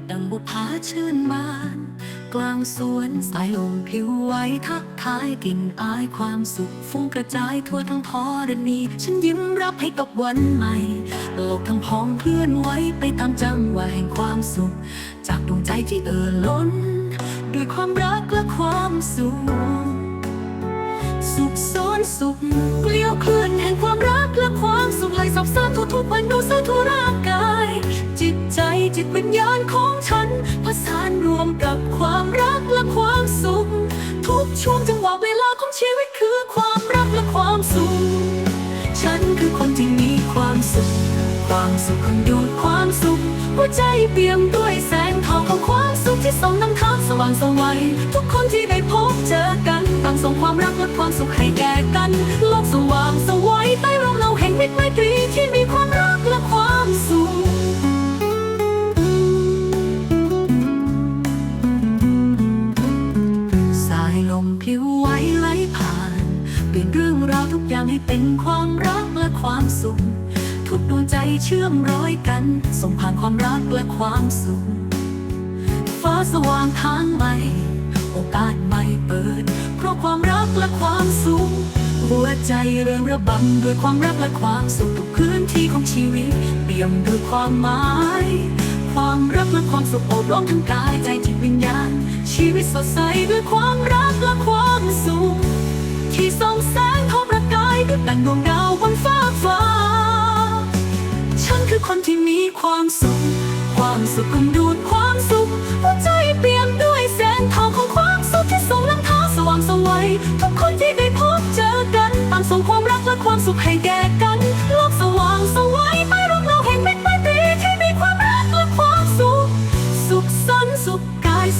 ดดังบุพาชื่นบาน กลางสวนสายลมผิวไหวทักทายกลิ่นอายความสุขฟุ้งกระจายทั่วทั้งพอรณี ฉันยิ้มรับให้กับวันใหม่โลกทั้งพองเคลื่อนไหวไปตามจังหวะแห่งความสุข จากดวงใจที่เอ่อล้น ด้วยความรักและความสุขสุขซ้อนสุขเกลียวเคลื่อนแห่งความรักและความาณของฉันผสานรวมกับความรักและความสุข ทุกช่วงจังหวะเวลาของชีวิตคือความรักและความสุข ฉันคือคนที่มีความสุข ความสุขคนดูดความสุข หัวใจเปี่ยมด้วยแสงทองของความสุขที่ส่องนำทางสว่างสวัยทุกคนที่ได้พบเจอกันต่างส่งความรักและความสุขให้แก่กัน โลกสว่างสวัยใต้ร่มเงาแห่งมิตรไมตรีที่มีความรักและความ ผิวไหวไหลผ่าน เปลี่ยนเรื่องราวทุกอย่างให้เป็นความรักและความสุข ทุกดวงใจเชื่อมร้อยกัน ส่งผ่านความรักและความสุข ฟ้าสว่างทางใหม่ โอกาสใหม่เปิด เพราะความรักและความสุข หัวใจเริ่มระบำด้วยความรักและความสุขทุกพื้นที่ของชีวิต เปี่ยมด้วยความหมาย ความรัก ความสุขโอบล้อมทั้งกายใจจิตวิญญาณ ชีวิตสดใสด้วยความรักและความสุข ที่ส่องแสงทอประกายด้วยดังดวงดาวบนฟ้าฟ้า ฉันคือคนที่มีความสุข ความสุขกำดูดความสุขหัวใจเปี่ยมด้วยแสงทองของความสุขที่ส่งน้ำทางสว่างสวัยทุกคนที่ได้พบเจอกันต่างส่งความรักและความสุขให้แก่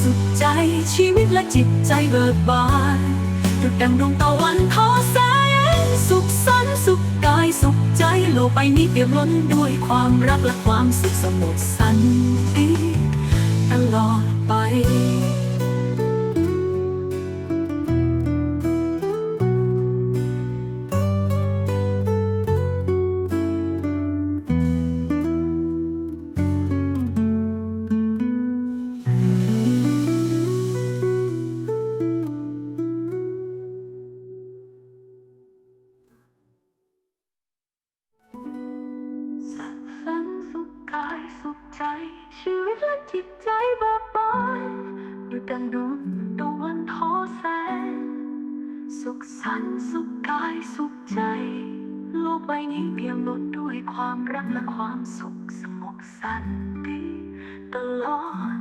สุขใจชีวิตและจิตใจเบิกบานดุดดังดวงตะวันทอแสงสุขสันต์สุขกายสุขใจโลกใบนี้เปี่ยมล้นด้วยความรักและความสุขสงบสันติ ใจ ชีวิตและจิตใจเบิกบานด้วยดังดวงตะวันทอแสง สุขสันต์สุขกายสุขใจ โลกใบนี้เปี่ยมล้นด้วยความรักและความสุขสงบสันติตลอด